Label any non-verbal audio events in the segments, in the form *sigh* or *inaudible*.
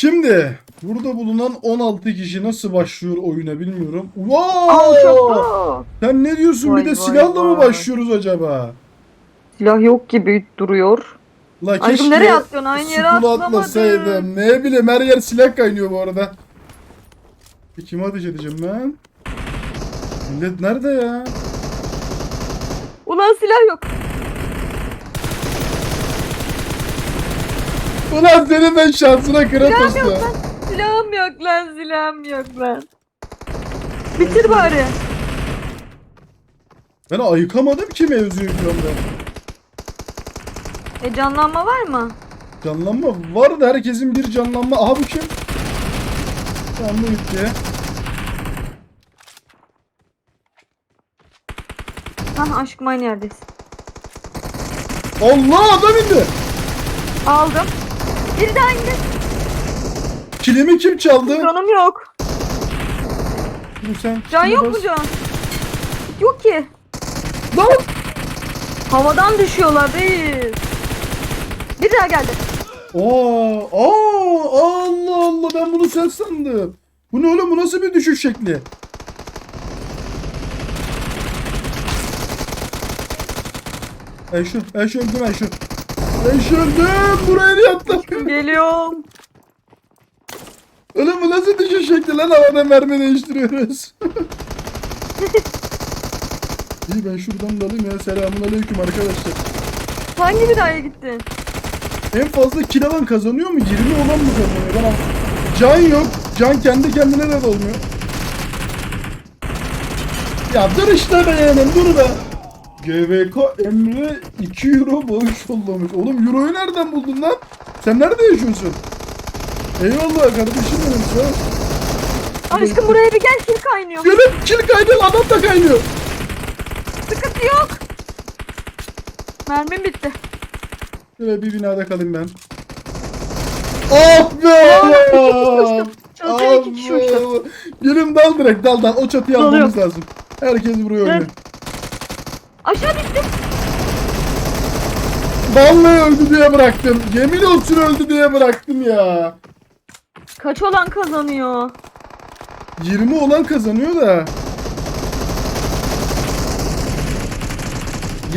Şimdi burada bulunan 16 kişi nasıl başlıyor oyuna bilmiyorum. Wow! Sen ne diyorsun Vay bir de vay silahla mı başlıyoruz acaba? Silah yok gibi duruyor. La Aşkım keşke nereye atlıyorsun? Aynı yere atlamadım. atlasaydım. Ne bileyim her yer silah kaynıyor bu arada. E, Kime ateş edeceğim ben? Millet nerede ya? Ulan silah yok. Ulan senin ben şansına Silahım yok lan. Silahım yok lan. Silahım yok lan. Bitir bari. Ben ayıkamadım ki mevzuyu şu anda. E canlanma var mı? Canlanma var da herkesin bir canlanma. Aha bu kim? Tamam bu gitti. Hah aşkım aynı yerdeyiz. Allah adam indi. Aldım. Bir daha indi. Kilimi kim çaldı? Canım yok. Dur sen. Can yok mu can? Yok ki. Lan! Havadan düşüyorlar reis. Bir daha geldi. Aa, aa, Allah Allah ben bunu sen sandım. Bu ne oğlum bu nasıl bir düşüş şekli? Ayşu, Ayşu öldüm Ayşu. Öldüm. Buraya niye atladın? Geliyorum. Oğlum bu nasıl düşüş şekli lan havada mermi değiştiriyoruz. *laughs* İyi ben şuradan da alayım ya. Selamun aleyküm arkadaşlar. Hangi binaya gitti? En fazla kill alan kazanıyor mu? 20 olan mı kazanıyor? Ben an- Can yok. Can kendi kendine de dolmuyor. Ya dur işte be yeğenim dur be. GVK Emre 2 euro bağış yollamış. Oğlum euroyu nereden buldun lan? Sen nerede yaşıyorsun? Eyvallah kardeşim benim sağ ol. Aşkım buraya bir gel kil kaynıyor. Gelin kill kaynıyor adam da kaynıyor. Sıkıntı yok. Mermim bitti. Şöyle bir binada kalayım ben. Ah be! Çatıya iki kişi uçtu. Gelin dal direkt dal dal. O çatıyı Dalıyorum. almamız lazım. Herkes buraya oynuyor. Aşağı düştüm. Vallahi öldü diye bıraktım. Yemin olsun öldü diye bıraktım ya. Kaç olan kazanıyor? 20 olan kazanıyor da.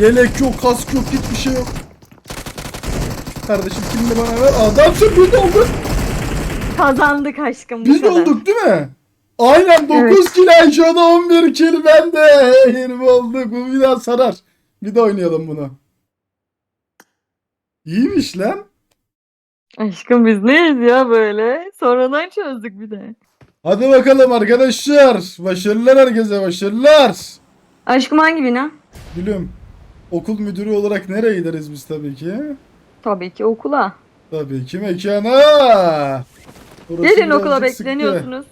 Yelek yok, kask yok, hiçbir şey yok. Kardeşim kimini bana ver. Adamsın biz olduk. Kazandık aşkım bu Biz kadar. olduk değil mi? Aynen 9 Evet. kill Ayşe'de 11 kill bende. 20 *laughs* olduk. Bu bir daha sarar. Bir de oynayalım bunu. İyiymiş lan. Aşkım biz neyiz ya böyle? Sonradan çözdük bir de. Hadi bakalım arkadaşlar. Başarılar herkese başarılar. Aşkım hangi bina? Gülüm. Okul müdürü olarak nereye gideriz biz tabii ki? Tabii ki okula. Tabii ki mekana. Orası Gelin okula birazcık sıktı.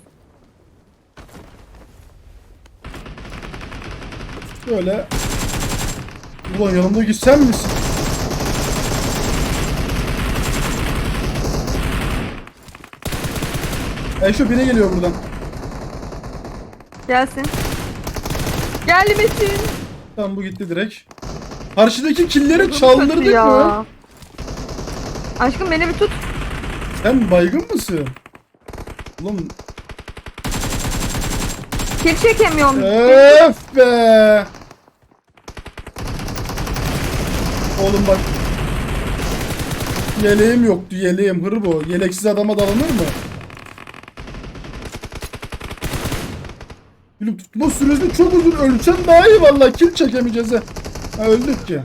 Böyle. Ulan yanımdaki sen misin? Ayşe biri geliyor buradan. Gelsin. Gel Metin. Tamam bu gitti direkt. Karşıdaki killeri çaldırdık ya. mı? Aşkım beni bir tut. Sen baygın mısın? Ulan Kil çekemiyorum. öf be. Oğlum bak. Yeleğim yoktu yeleğim hırbo. Yeleksiz adama dalanır mı? Gülüm tutma süresi çok uzun. Ölsem daha iyi vallahi kill çekemeyeceğiz ha. Ha öldük ki.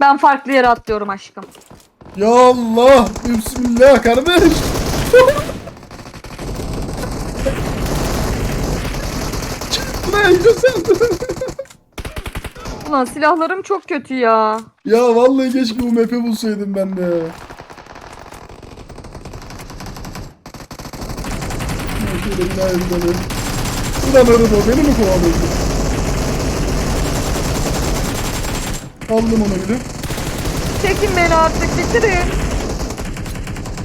Ben farklı yere atlıyorum aşkım. Ya Allah. Bismillah kardeş. *laughs* Çıkma güzel. *laughs* Ulan silahlarım çok kötü ya. ya vallahi keşke bu map'i bulsaydım ben de. Ya Şöyle binaya gidelim. Ulan araba beni mi kovalıyorsun? Aldım onu bir de. Çekin beni artık bitirin.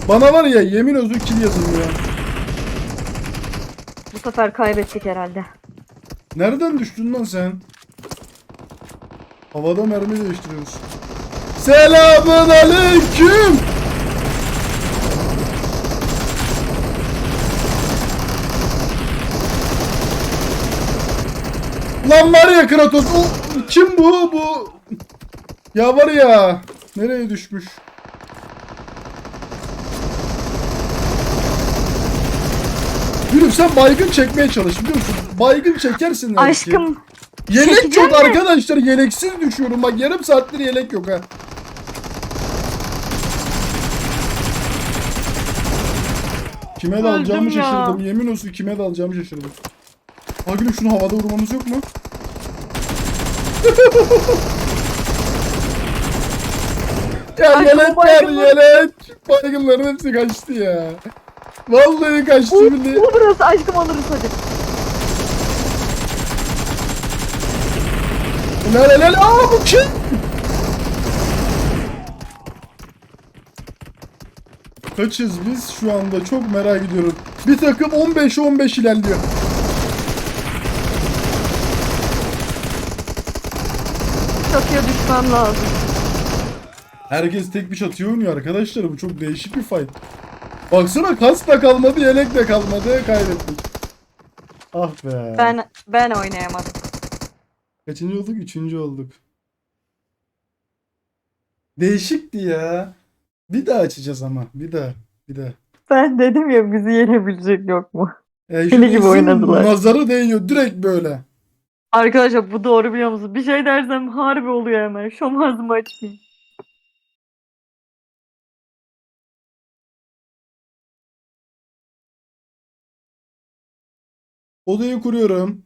Bana var ya yemin özür kill yazılmıyor. Bu sefer kaybettik herhalde. Nereden düştün lan sen? Havada mermi değiştiriyoruz. Selamun aleyküm. Lan var ya Kratos. O, kim bu? Bu. Ya var ya. Nereye düşmüş? Gülüm sen baygın çekmeye çalış biliyor musun? Baygın çekersin. Aşkım. Ki. Yelek yok arkadaşlar. Yeleksiz düşüyorum. Bak yarım saattir yelek yok ha. Kime dalacağımı ya. şaşırdım. Yemin olsun kime dalacağımı şaşırdım. Ha gülüm şunu havada vurmamız yok mu? *laughs* ya Ay, yelek baygınlar- yelek. Baygınların hepsi kaçtı ya. Vallahi kaçtı bile. bu burası aşkım alırız hadi. Helal helal. Aa bu kim? Kaçız biz şu anda çok merak ediyorum. Bir takım 15'e 15 ilerliyor. Çatıya düşmem lazım. Herkes tek bir çatıya oynuyor arkadaşlar. Bu çok değişik bir fight. Baksana kas da kalmadı, yelek de kalmadı. Kaybettik. Ah be. Ben ben oynayamadım. Kaçıncı olduk? Üçüncü olduk. Değişikti ya. Bir daha açacağız ama. Bir daha. Bir daha. Ben dedim ya bizi yenebilecek yok mu? E, Deli şu gibi isim oynadılar. Nazarı değiyor. Direkt böyle. Arkadaşlar bu doğru biliyor musun? Bir şey dersem harbi oluyor hemen. Şu ağzımı açmayayım. Odayı kuruyorum.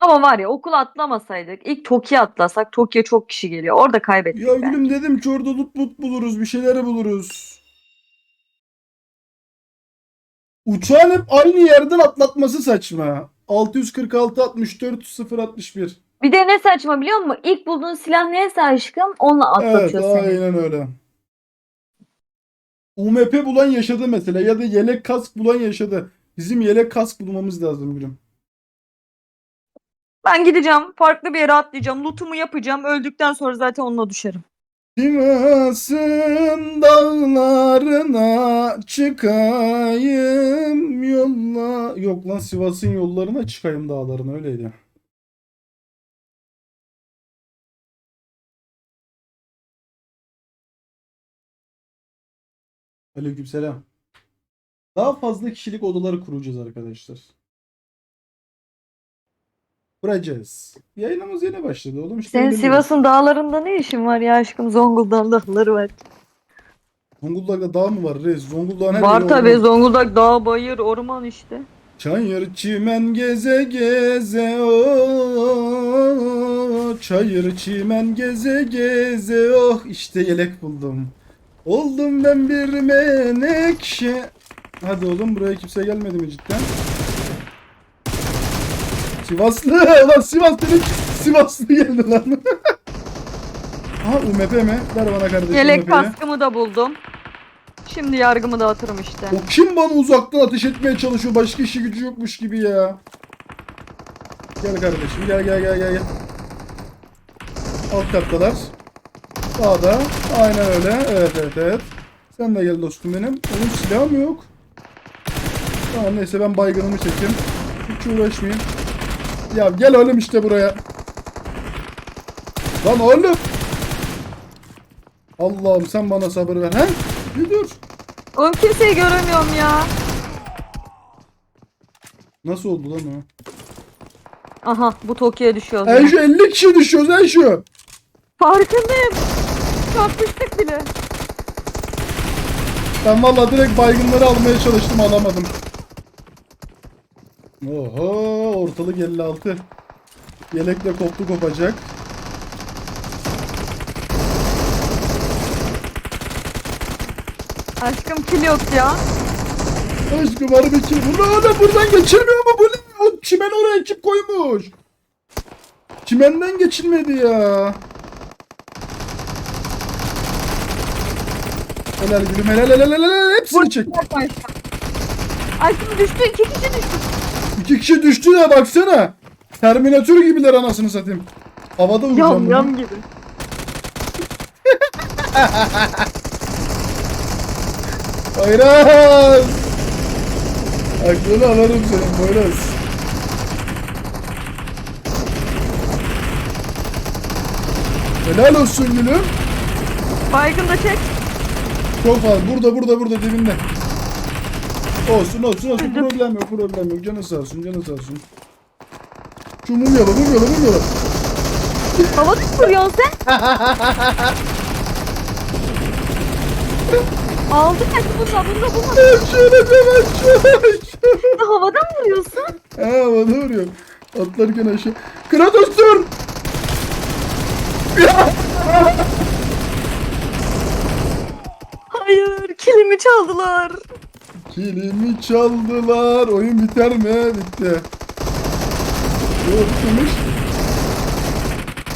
Ama var ya okul atlamasaydık ilk Tokyo atlasak Tokyo çok kişi geliyor. Orada kaybettik. Ya bence. gülüm dedim ki orada loot loot buluruz. Bir şeyleri buluruz. Uçağın hep aynı yerden atlatması saçma. 646 64 061. Bir de ne saçma biliyor musun? İlk bulduğun silah neyse aşkım onunla Evet atlatıyor seni. aynen öyle. UMP bulan yaşadı mesela ya da yelek kask bulan yaşadı. Bizim yelek kask bulmamız lazım gülüm. Ben gideceğim farklı bir yere atlayacağım. Lootumu yapacağım. Öldükten sonra zaten onunla düşerim. Sivas'ın dağlarına çıkayım yolla. Yok lan Sivas'ın yollarına çıkayım dağlarına öyleydi. Aleykümselam. Daha fazla kişilik odaları kuracağız arkadaşlar. Kuracağız. Yayınımız yeni başladı oğlum. işte Senin Sivas'ın dağlarında ne işin var ya aşkım? Zonguldak'ın dağları var. Zonguldak'ta dağ mı var reis? Zonguldak'ın her var yeri tabi orman. Zonguldak dağ, bayır, orman işte. Çayır çimen geze geze o Çayır çimen geze geze oh işte yelek buldum. Oldum ben bir menekşe. Hadi oğlum buraya kimse gelmedi mi cidden? Sivaslı lan Sivas dedik. Sivaslı geldi lan. *laughs* Aha UMP mi? Ver bana kardeşim Yelek UMP'yi. kaskımı da buldum. Şimdi yargımı dağıtırım işte. O kim bana uzaktan ateş etmeye çalışıyor? Başka işi gücü yokmuş gibi ya. Gel kardeşim gel gel gel gel. gel. Alt kattalar. Sağda. Aynen öyle. Evet evet evet. Sen de gel dostum benim. Oğlum silahım yok. Tamam neyse ben baygınımı çekeyim. Hiç uğraşmayayım. Ya gel oğlum işte buraya. Lan oğlum. Allah'ım sen bana sabır ver. He? Bir dur. Oğlum kimseyi göremiyorum ya. Nasıl oldu lan o? Aha bu Tokyo'ya düşüyoruz. En şu 50 kişi düşüyoruz en şu. Farkındayım. Çarpıştık bile. Ben valla direkt baygınları almaya çalıştım alamadım. Oho ortalık 56. Yelek de koptu kopacak. Aşkım kil yok ya. Aşkım harbi ki. Bunu adam buradan geçirmiyor mu? Bu ne? O çimen oraya kim koymuş? Çimenden geçilmedi ya. Helal gülüm helal helal helal hepsini çek. Aşkım. Aşkım düştü. iki kişi düştü. İki kişi düştü ya baksana. Terminatör gibiler anasını satayım. Havada Yam vuracağım yam gibi. *laughs* Poyraz. Aklını alırım senin Poyraz. Helal olsun gülüm. Baygın da çek. Çok fazla. Burada burada burada dibinde. Olsun olsun olsun. Problem yok problem yok. Canı sağ olsun canı sağ olsun. Şu mum yola mum yola mum yola. Havada mı vuruyorsun sen? Aldım ya bununla bununla bununla. Şöyle hemen şöyle. Havada mı vuruyorsun? Ha bana vuruyor. Atlarken aşağı. Kratos dur. Hayır kilimi çaldılar. Kilimi çaldılar. Oyun biter mi? Bitti. Yok bitmemiş.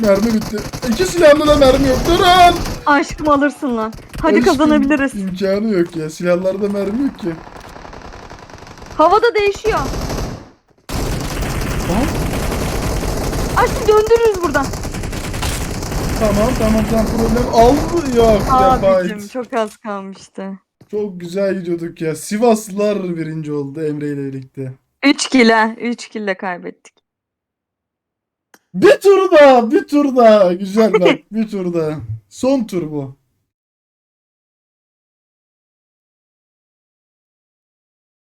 Mermi bitti. İki silahımda da mermi yok. Durun. Aşkım alırsın lan. Hadi Aşkım, kazanabiliriz. İmkanı yok ya. Silahlarda mermi yok ki. Havada değişiyor. Aha. Aşkım döndürürüz buradan. Tamam tamam tamam problem aldı yok Abicim çok az kalmıştı. Çok güzel gidiyorduk ya. Sivaslılar birinci oldu Emre ile birlikte. 3 kile. 3 kille kaybettik. Bir tur daha, bir tur daha. Güzel bak, *laughs* bir tur daha. Son tur bu.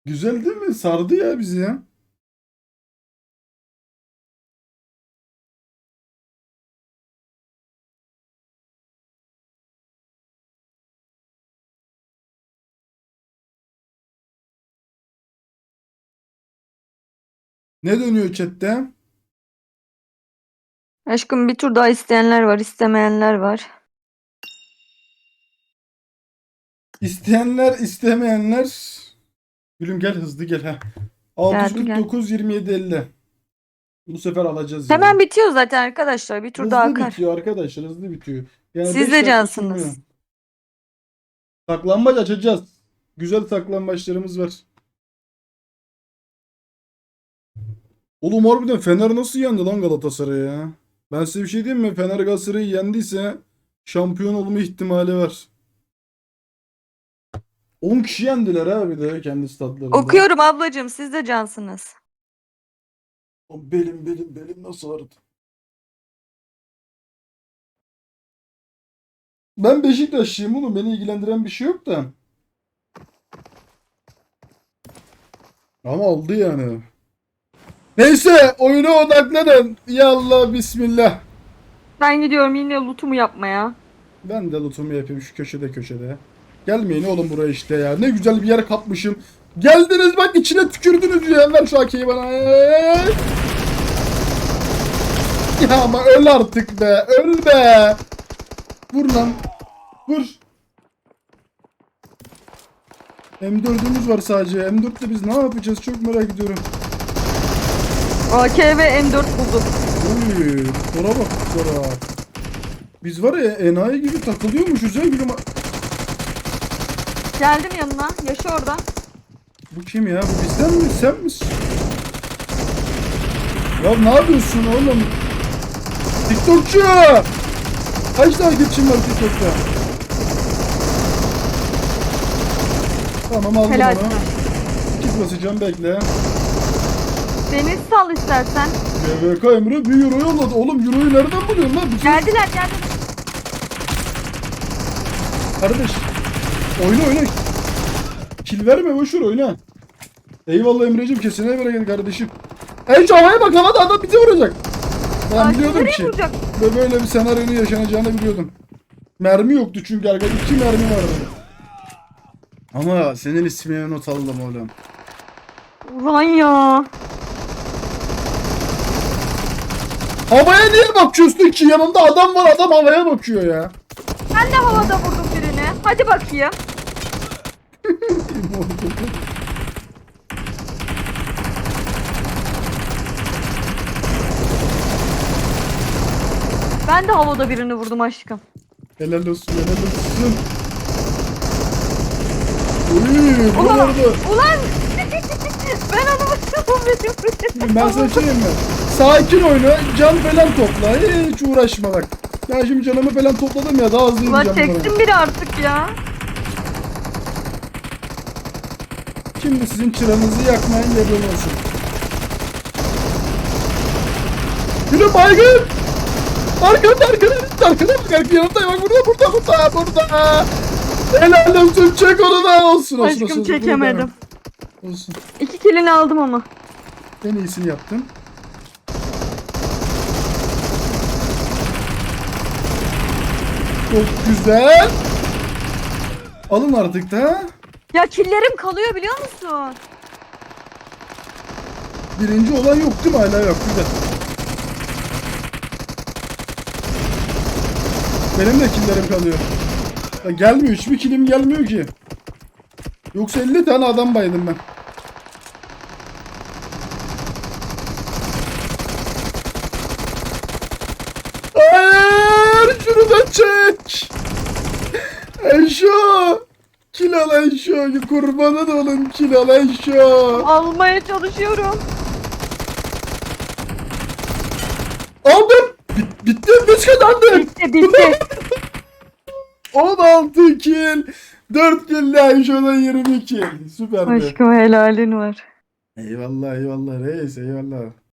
Güzel değil mi? Sardı ya bizi ya. Ne dönüyor chatte? Aşkım bir tur daha isteyenler var, istemeyenler var. İsteyenler, istemeyenler. Gülüm gel hızlı gel ha. 649 27 50. Bu sefer alacağız. Hemen bitiyor zaten arkadaşlar. Bir tur Hızlı daha akar. bitiyor arkadaşlar, hızlı bitiyor. Yani Siz de cansınız. Saklambaç açacağız. Güzel saklambaçlarımız var. Oğlum harbiden Fener nasıl yendi lan Galatasaray'ı ya? Ben size bir şey diyeyim mi? Fener Galatasaray'ı yendiyse şampiyon olma ihtimali var. 10 kişi yendiler ha bir de kendi stadlarında. Okuyorum ablacığım. Siz de cansınız. O Belim belim belim nasıl ağrıdı? Ben Beşiktaşlıyım oğlum. Beni ilgilendiren bir şey yok da. Ama oldu yani. Neyse oyuna odaklanın. Yallah bismillah. Ben gidiyorum yine lootumu yapmaya. Ben de lootumu yapayım şu köşede köşede. Gelmeyin oğlum buraya işte ya. Ne güzel bir yer kapmışım. Geldiniz bak içine tükürdünüz ya. Ver şu AK'yi bana. Ya ama öl artık be. Öl be. Vur lan. Vur. M4'ümüz var sadece. M4'te biz ne yapacağız çok merak ediyorum. AK ve M4 buldum. Oy, sonra bak sonra. Biz var ya enayi gibi takılıyormuşuz ya gülüm. Geldim yanına. Yaşa orada. Bu kim ya? Bu bizden mi? Sen misin? Ya ne yapıyorsun oğlum? TikTokçu! Kaç takipçin var TikTok'ta? Tamam aldım Helal onu. Kit basacağım bekle. Beni sal istersen. GVK Emre 1 euro yolladı. Oğlum euroyu nereden buluyorsun lan? Bütün... Geldiler geldiler. Kardeş. Oyna oyna. Kill verme boşver oyna. Eyvallah Emre'cim kesine bereket kardeşim. Şu havaya bak havada adam bizi vuracak. Ben biliyordum nereye ki. vuracak? Ve böyle bir senaryonun yaşanacağını biliyordum. Mermi yoktu çünkü arkadaşlar. iki mermi vardı. Ama senin ismine not aldım oğlum. Ulan ya. Havaya niye bakıyorsun ki? Yanında adam var adam havaya bakıyor ya. Ben de havada vurdum birini. Hadi bakayım. *laughs* Ben de havada birini vurdum aşkım. helal olsun helal olsun. Uy, Ulan, ulan. *laughs* ben onu vurdum. Ben sana şey diyeyim mi? Sakin oyna, can falan topla. Hiç uğraşma bak. Ben şimdi canımı falan topladım ya daha hızlı Ulan ineceğim. çektim biri artık ya. Şimdi sizin çıranızı yakmayan yerden olsun. Yürü baygın! Arkada arkada arkada bak arkada yanımda bak burada burada burada burada. Helal olsun çek onu da olsun olsun Aşkım olsun. çekemedim. Olsun. İki kilini aldım ama. En iyisini yaptın. Çok güzel. Alın artık da. Ya killerim kalıyor biliyor musun? Birinci olan yok değil mi? Hala yok. Güzel. Benim de killerim kalıyor. Ya gelmiyor. Hiçbir kilim gelmiyor ki. Yoksa 50 tane adam baydım ben. Hayır! Şunu da çek! Eşo! Kil al Eşo! Kurbanın olun kil al Eşo! Almaya çalışıyorum. Aldım! Bit bitti biz kazandık! Bitti bitti. 16 kill! 4 kill de Eşo'da 20 kill. Süper be. Aşkım helalin var. Eyvallah eyvallah reis eyvallah.